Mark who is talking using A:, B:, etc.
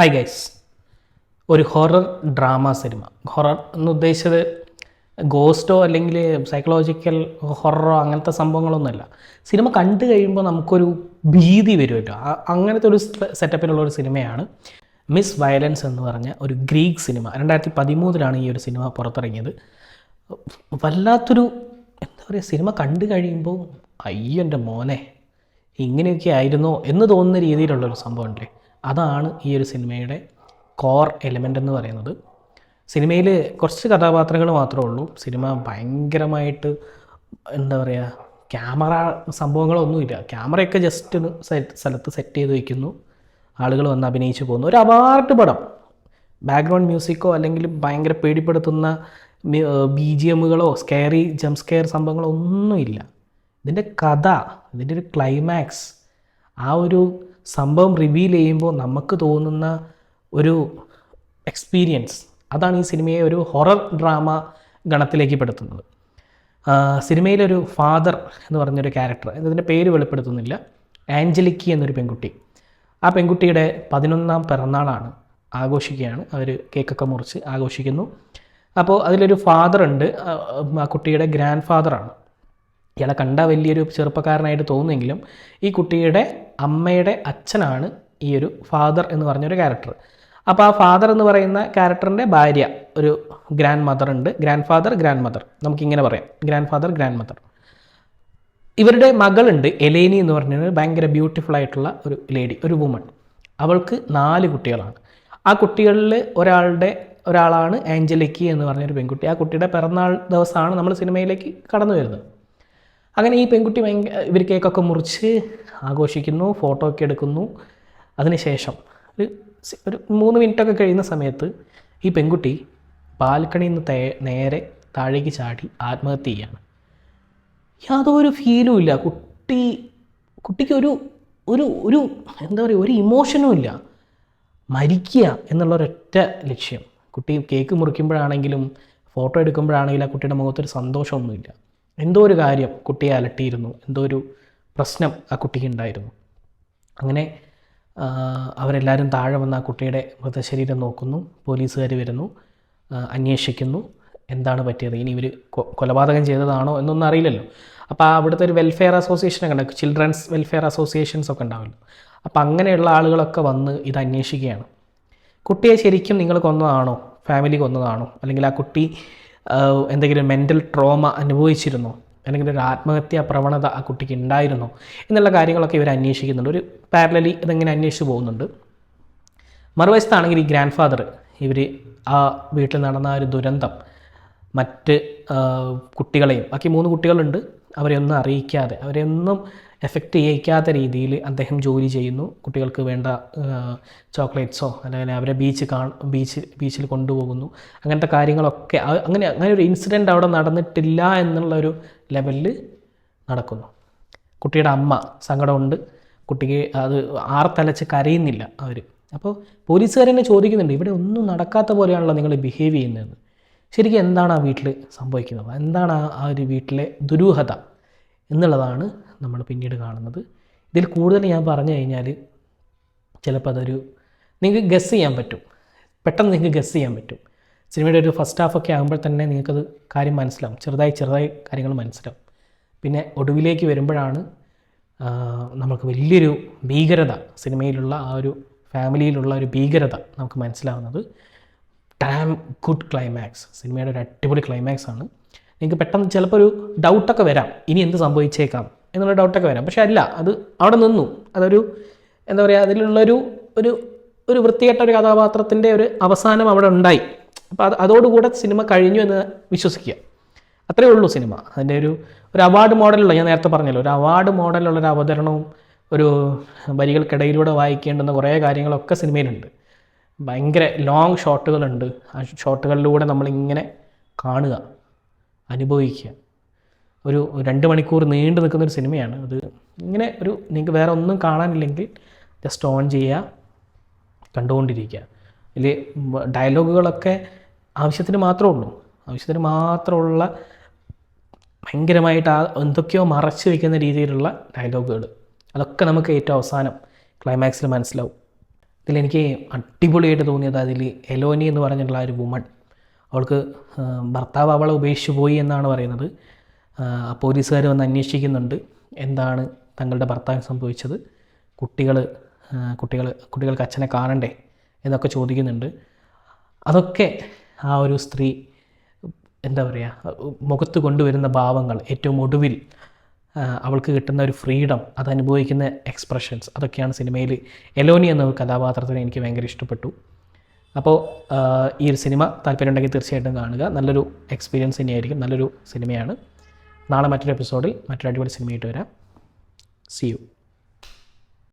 A: Hi guys ഒരു horror drama cinema horror എന്ന് ഉദ്ദേശിച്ചത് ഗോസ്റ്റോ അല്ലെങ്കിൽ സൈക്കോളജിക്കൽ ഹൊററോ അങ്ങനത്തെ സംഭവങ്ങളൊന്നുമല്ല. സിനിമ കണ്ടു കഴിയുമ്പോൾ നമുക്കൊരു ഭീതി വരുമല്ലോ അങ്ങനത്തെ ഒരു സെറ്റപ്പിലുള്ള ഒരു സിനിമയാണ് മിസ് വയലൻസ് എന്ന് പറഞ്ഞ ഒരു ഗ്രീക്ക് സിനിമ രണ്ടായിരത്തി പതിമൂന്നിലാണ് ഈ ഒരു സിനിമ പുറത്തിറങ്ങിയത്. വല്ലാത്തൊരു എന്താ പറയുക സിനിമ കണ്ടു കഴിയുമ്പോൾ അയ്യോ എന്റെ മോനെ ഇങ്ങനെയൊക്കെ ആയിരുന്നോ? എന്ന് തോന്നുന്ന രീതിയിലുള്ളൊരു സംഭവമുണ്ടല്ലേ അതാണ് ഈ ഒരു സിനിമയുടെ കോർ എലിമെന്റ് എന്ന് പറയുന്നത്. സിനിമയിൽ കുറച്ച് കഥാപാത്രങ്ങൾ മാത്രമേ ഉള്ളൂ. സിനിമ ഭയങ്കരമായിട്ട് എന്താ പറയുക ക്യാമറ സംഭവങ്ങളൊന്നുമില്ല. ക്യാമറയൊക്കെ ജസ്റ്റ് സെറ്റ് സ്ഥലത്ത് സെറ്റ് ചെയ്ത് വയ്ക്കുന്നു ആളുകൾ വന്ന് അഭിനയിച്ച് പോകുന്നു. ഒരു അവാർഡ് പടം. ബാക്ക്ഗ്രൗണ്ട് മ്യൂസിക്കോ അല്ലെങ്കിൽ ഭയങ്കര പേടിപ്പെടുത്തുന്ന ബി ജി എമ്മുകളോ സ്കെയറി ജംപ് സ്കെയർ സംഭവങ്ങളോ ഒന്നുമില്ല. ഇതിന്റെ കഥ ഇതിന്റെ ഒരു ക്ലൈമാക്സ് ആ ഒരു സംഭവം റിവീൽ ചെയ്യുമ്പോൾ നമുക്ക് തോന്നുന്ന ഒരു എക്സ്പീരിയൻസ് അതാണ് ഈ സിനിമയെ ഒരു ഹൊറർ ഡ്രാമ ഗണത്തിലേക്ക് പെടുത്തുന്നത്. സിനിമയിലൊരു ഫാദർ എന്ന് പറഞ്ഞൊരു ക്യാരക്ടർ ഇതിന്റെ പേര് വെളിപ്പെടുത്തുന്നില്ല. ആഞ്ചലിക്കി എന്നൊരു പെൺകുട്ടി. ആ പെൺകുട്ടിയുടെ പതിനൊന്നാം പിറന്നാളാണ് ആഘോഷിക്കുകയാണ്. അവർ കേക്കൊക്കെ മുറിച്ച് ആഘോഷിക്കുന്നു. അപ്പോൾ അതിലൊരു ഫാദർ ഉണ്ട്. ആ കുട്ടിയുടെ ഗ്രാൻഡ് ഫാദറാണ് ഇയാളെ കണ്ട വലിയൊരു ചെറുപ്പക്കാരനായിട്ട് തോന്നുമെങ്കിലും ഈ കുട്ടിയുടെ അമ്മയുടെ അച്ഛനാണ് ഈ ഒരു ഫാദർ എന്ന് പറഞ്ഞൊരു ക്യാരക്ടർ അപ്പോൾ ആ ഫാദർ എന്ന് പറയുന്ന ക്യാരക്ടറിന്റെ ഭാര്യ ഒരു ഗ്രാൻഡ് മദർ ഉണ്ട്. ഗ്രാൻഡ് ഫാദർ ഗ്രാൻഡ് മദർ നമുക്കിങ്ങനെ പറയാം. ഗ്രാൻഡ് ഫാദർ ഗ്രാൻഡ് മദർ ഇവരുടെ മകളുണ്ട് എലേനി എന്ന് പറഞ്ഞാൽ ഭയങ്കര ബ്യൂട്ടിഫുൾ ആയിട്ടുള്ള ഒരു ലേഡി ഒരു വുമൺ അവൾക്ക് നാല് കുട്ടികളാണ്. ആ കുട്ടികളിൽ ഒരാളുടെ ഒരാളാണ് ആഞ്ചലിക്കി എന്ന് പറഞ്ഞൊരു പെൺകുട്ടി. ആ കുട്ടിയുടെ പിറന്നാൾ ദിവസമാണ് നമ്മൾ സിനിമയിലേക്ക് കടന്നു വരുന്നത്. അങ്ങനെ ഈ പെൺകുട്ടി ഭയങ്കര ഇവർ കേക്കൊക്കെ മുറിച്ച് ആഘോഷിക്കുന്നു ഫോട്ടോ ഒക്കെ എടുക്കുന്നു. അതിനുശേഷം ഒരു ഒരു മൂന്ന് മിനിറ്റൊക്കെ കഴിയുന്ന സമയത്ത് ഈ പെൺകുട്ടി ബാൽക്കണിയിൽ നിന്ന് നേരെ താഴേക്ക് ചാടി ആത്മഹത്യ ചെയ്യാണ്. യാതൊരു ഫീലും ഇല്ല. കുട്ടി കുട്ടിക്ക് ഒരു ഒരു ഒരു എന്താ പറയുക ഒരു ഇമോഷനും ഇല്ല. മരിക്കുക എന്നുള്ള ഒരൊറ്റ ലക്ഷ്യം. കുട്ടി കേക്ക് മുറിക്കുമ്പോഴാണെങ്കിലും ഫോട്ടോ എടുക്കുമ്പോഴാണെങ്കിലും ആ കുട്ടിയുടെ മുഖത്തൊരു സന്തോഷമൊന്നുമില്ല. എന്തോ ഒരു കാര്യം കുട്ടിയെ അലട്ടിയിരുന്നു. എന്തോ ഒരു പ്രശ്നം ആ കുട്ടിക്ക് ഉണ്ടായിരുന്നു. അങ്ങനെ അവരെല്ലാവരും താഴെ വന്ന് ആ കുട്ടിയുടെ മൃതശരീരം നോക്കുന്നു. പോലീസുകാർ വരുന്നു. അന്വേഷിക്കുന്നു. എന്താണ് പറ്റിയത്? ഇനി ഇവർ കൊലപാതകം ചെയ്തതാണോ എന്നൊന്നും അറിയില്ലല്ലോ. അപ്പോൾ ആ അവിടുത്തെ ഒരു വെൽഫെയർ അസോസിയേഷനൊക്കെ ഉണ്ട് ചിൽഡ്രൻസ് വെൽഫെയർ അസോസിയേഷൻസ് ഒക്കെ ഉണ്ടാവുമല്ലോ. അപ്പോൾ അങ്ങനെയുള്ള ആളുകളൊക്കെ വന്ന് ഇത് അന്വേഷിക്കുകയാണ്. കുട്ടിയെ ശരിക്കും നിങ്ങൾ കൊന്നതാണോ? ഫാമിലി കൊന്നതാണോ? അല്ലെങ്കിൽ ആ കുട്ടി എന്തെങ്കിലും മെന്റൽ ട്രോമ അനുഭവിച്ചിരുന്നോ? അല്ലെങ്കിൽ ഒരു ആത്മഹത്യാ പ്രവണത ആ കുട്ടിക്ക് ഉണ്ടായിരുന്നോ? എന്നുള്ള കാര്യങ്ങളൊക്കെ ഇവർ അന്വേഷിക്കുന്നുണ്ട്. ഒരു പാരലലി ഇതെങ്ങനെ അന്വേഷിച്ച് പോകുന്നുണ്ട്. മറുവശത്താണെങ്കിൽ ഈ ഗ്രാൻഡ് ഫാദർ ഇവർ ആ വീട്ടിൽ നടന്ന ഒരു ദുരന്തം മറ്റ് കുട്ടികളെയും ബാക്കി മൂന്ന് കുട്ടികളുണ്ട്. അവരെയൊന്നും അറിയിക്കാതെ അവരെ ഒന്നും എഫക്റ്റ് ചെയ്യിക്കാത്ത രീതിയിൽ അദ്ദേഹം ജോലി ചെയ്യുന്നു. കുട്ടികൾക്ക് വേണ്ട ചോക്ലേറ്റ്സോ അല്ലെങ്കിൽ അവരെ ബീച്ച് കാ ബീച്ച് ബീച്ചിൽ കൊണ്ടുപോകുന്നു. അങ്ങനത്തെ കാര്യങ്ങളൊക്കെ അങ്ങനെ അങ്ങനെ ഒരു ഇൻസിഡന്റ് അവിടെ നടന്നിട്ടില്ല എന്നുള്ളൊരു ലെവലിൽ നടക്കുന്നു. കുട്ടിയുടെ അമ്മ സങ്കടമുണ്ട്. കുട്ടിക്ക് അത് ആർത്തലച്ച് കരയുന്നില്ല അവർ അപ്പോൾ പോലീസുകാർ തന്നെ ചോദിക്കുന്നുണ്ട് ഇവിടെ ഒന്നും നടക്കാത്ത പോലെയാണല്ലോ നിങ്ങൾ ബിഹേവ് ചെയ്യുന്നത്. ശരിക്കും എന്താണ് ആ വീട്ടിൽ സംഭവിക്കുന്നത്? എന്താണ് ആ ഒരു വീട്ടിലെ ദുരൂഹത? എന്നുള്ളതാണ് നമ്മൾ പിന്നീട് കാണുന്നത്. ഇതിൽ കൂടുതൽ ഞാൻ പറഞ്ഞു കഴിഞ്ഞാൽ ചിലപ്പോൾ അതൊരു നിങ്ങൾക്ക് ഗസ് ചെയ്യാൻ പറ്റും. പെട്ടെന്ന് നിങ്ങൾക്ക് ഗസ് ചെയ്യാൻ പറ്റും. സിനിമയുടെ ഒരു ഫസ്റ്റ് ഹാഫ് ഒക്കെ ആകുമ്പോൾ തന്നെ നിങ്ങൾക്കത് കാര്യം മനസ്സിലാവും. ചെറുതായി ചെറുതായി കാര്യങ്ങൾ മനസ്സിലാവും. പിന്നെ ഒടുവിലേക്ക് വരുമ്പോഴാണ് നമുക്ക് വലിയൊരു ഭീകരത സിനിമയിലുള്ള ആ ഒരു ഫാമിലിയിലുള്ള ഒരു ഭീകരത നമുക്ക് മനസ്സിലാവുന്നത്. ഡാം ഗുഡ് ക്ലൈമാക്സ് സിനിമയുടെ ഒരു അടിപൊളി ക്ലൈമാക്സ് ആണ്. നിങ്ങൾക്ക് പെട്ടെന്ന് ചിലപ്പോൾ ഒരു ഡൗട്ടൊക്കെ വരാം. ഇനി എന്ത് സംഭവിച്ചേക്കാം? എന്നുള്ള ഡൗട്ടൊക്കെ വരാം. പക്ഷെ അല്ല അത് അവിടെ നിന്നു. അതൊരു എന്താ പറയുക അതിലുള്ളൊരു ഒരു ഒരു വൃത്തികെട്ട ഒരു കഥാപാത്രത്തിന്റെ ഒരു അവസാനം അവിടെ ഉണ്ടായി. അപ്പോൾ അത് അതോടുകൂടെ സിനിമ കഴിഞ്ഞു എന്ന് വിശ്വസിക്കുക. അത്രയേ ഉള്ളൂ സിനിമ. അതിന്റെ ഒരു ഒരു അവാർഡ് മോഡലുള്ള ഞാൻ നേരത്തെ പറഞ്ഞല്ലോ ഒരു അവാർഡ് മോഡലുള്ള ഒരു അവതരണവും ഒരു വരികൾക്കിടയിലൂടെ വായിക്കേണ്ടുന്ന കുറേ കാര്യങ്ങളൊക്കെ സിനിമയിലുണ്ട്. ഭയങ്കര ലോങ് ഷോട്ടുകളുണ്ട് ആ ഷോട്ടുകളിലൂടെ നമ്മളിങ്ങനെ കാണുക അനുഭവിക്കുക. ഒരു രണ്ട് മണിക്കൂർ നീണ്ടു നിൽക്കുന്ന ഒരു സിനിമയാണ്. അത് ഇങ്ങനെ ഒരു നിങ്ങൾക്ക് വേറെ ഒന്നും കാണാനില്ലെങ്കിൽ ജസ്റ്റ് ഓൺ ചെയ്യുക കണ്ടുകൊണ്ടിരിക്കുക. ഇതിൽ ഡയലോഗുകളൊക്കെ ആവശ്യത്തിന് മാത്രമേ ഉള്ളൂ. ആവശ്യത്തിന് മാത്രമുള്ള ഭയങ്കരമായിട്ട് ആ എന്തൊക്കെയോ മറച്ചു വയ്ക്കുന്ന രീതിയിലുള്ള ഡയലോഗുകൾ. അതൊക്കെ നമുക്ക് ഏറ്റവും അവസാനം ക്ലൈമാക്സിൽ മനസ്സിലാവും. ഇതിലെനിക്ക് അടിപൊളിയായിട്ട് തോന്നിയത് അതിൽ എലോനി എന്ന് പറഞ്ഞിട്ടുള്ള ഒരു വുമൺ അവൾക്ക് ഭർത്താവ് അവളെ ഉപേക്ഷിച്ചു പോയി എന്നാണ് പറയുന്നത്. പോലീസുകാർ വന്ന് അന്വേഷിക്കുന്നുണ്ട്. എന്താണ് തങ്ങളുടെ ഭർത്താവിന് സംഭവിച്ചത്? കുട്ടികൾ കുട്ടികൾ കുട്ടികൾക്ക് അച്ഛനെ കാണണ്ടേ എന്നൊക്കെ ചോദിക്കുന്നുണ്ട്. അതൊക്കെ ആ ഒരു സ്ത്രീ എന്താ പറയുക മുഖത്ത് കൊണ്ടുവരുന്ന ഭാവങ്ങൾ ഏറ്റവും ഒടുവിൽ അവൾക്ക് കിട്ടുന്ന ഒരു ഫ്രീഡം അത് അനുഭവിക്കുന്ന എക്സ്പ്രഷൻസ് അതൊക്കെയാണ് സിനിമയിൽ എലോനി എന്ന കഥാപാത്രത്തിന് എനിക്ക് ഭയങ്കര ഇഷ്ടപ്പെട്ടു. അപ്പോൾ ഈ ഒരു സിനിമ താല്പര്യമുണ്ടെങ്കിൽ തീർച്ചയായിട്ടും കാണുക. നല്ലൊരു എക്സ്പീരിയൻസ് തന്നെയായിരിക്കും. നല്ലൊരു സിനിമയാണ്. നാളെ മറ്റൊരു എപ്പിസോഡിൽ മറ്റൊരു അടിപൊളി സിനിമയായിട്ട് വരാം. C U